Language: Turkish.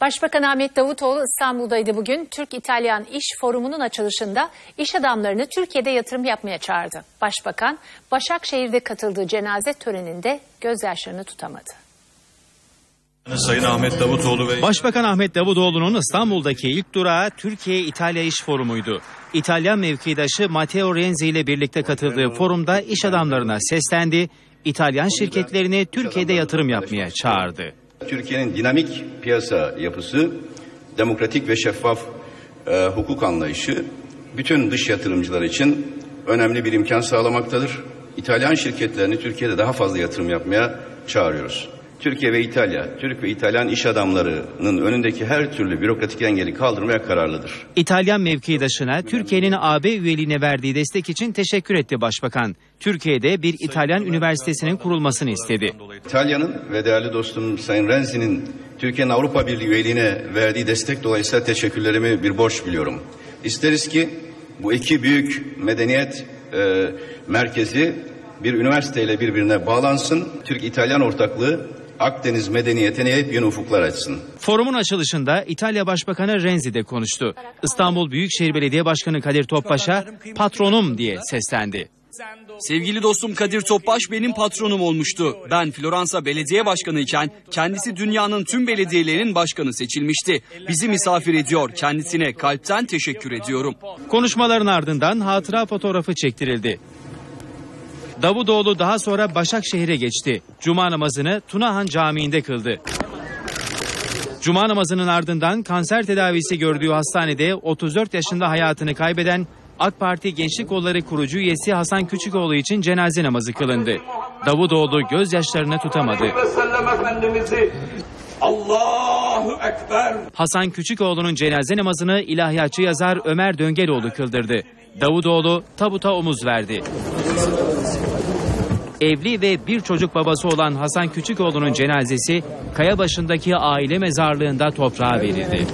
Başbakan Ahmet Davutoğlu İstanbul'daydı bugün. Türk-İtalyan İş Forumu'nun açılışında iş adamlarını Türkiye'de yatırım yapmaya çağırdı. Başbakan Başakşehir'de katıldığı cenaze töreninde gözyaşlarını tutamadı. Sayın Ahmet Davutoğlu ve Başbakan Ahmet Davutoğlu'nun İstanbul'daki ilk durağı Türkiye-İtalya İş Forumu'ydu. İtalyan mevkidaşı Matteo Renzi ile birlikte katıldığı forumda iş adamlarına seslendi, İtalyan şirketlerini Türkiye'de yatırım yapmaya çağırdı. Türkiye'nin dinamik piyasa yapısı, demokratik ve şeffaf e, hukuk anlayışı bütün dış yatırımcılar için önemli bir imkan sağlamaktadır. İtalyan şirketlerini Türkiye'de daha fazla yatırım yapmaya çağırıyoruz. Türkiye ve İtalya, Türk ve İtalyan iş adamlarının önündeki her türlü bürokratik engeli kaldırmaya kararlıdır. İtalyan mevkidaşına Türkiye'nin AB üyeliğine verdiği destek için teşekkür etti Başbakan. Türkiye'de bir İtalyan üniversitesinin kurulmasını istedi. İtalya'nın ve değerli dostum Sayın Renzi'nin Türkiye'nin Avrupa Birliği üyeliğine verdiği destek dolayısıyla teşekkürlerimi bir borç biliyorum. İsteriz ki bu iki büyük medeniyet e, merkezi bir üniversiteyle birbirine bağlansın. Türk-İtalyan ortaklığı Akdeniz medeniyetine yepyeni ufuklar açsın. Forumun açılışında İtalya Başbakanı Renzi de konuştu. İstanbul Büyükşehir Belediye Başkanı Kadir Topbaş'a patronum diye seslendi. Sevgili dostum Kadir Topbaş benim patronum olmuştu. Ben Floransa Belediye Başkanı iken kendisi dünyanın tüm belediyelerinin başkanı seçilmişti. Bizi misafir ediyor. Kendisine kalpten teşekkür ediyorum. Konuşmaların ardından hatıra fotoğrafı çektirildi. Davutoğlu daha sonra Başakşehir'e geçti. Cuma namazını Tunahan Camii'nde kıldı. Cuma namazının ardından kanser tedavisi gördüğü hastanede 34 yaşında hayatını kaybeden AK Parti Gençlik Kolları kurucu üyesi Hasan Küçükoğlu için cenaze namazı kılındı. Davutoğlu gözyaşlarını tutamadı. Allahu Ekber Hasan Küçükoğlu'nun cenaze namazını ilahiyatçı yazar Ömer Döngeloğlu kıldırdı. Davutoğlu tabuta omuz verdi. Evli ve bir çocuk babası olan Hasan Küçükoğlu'nun cenazesi Kayabaşı'ndaki aile mezarlığında toprağa verildi.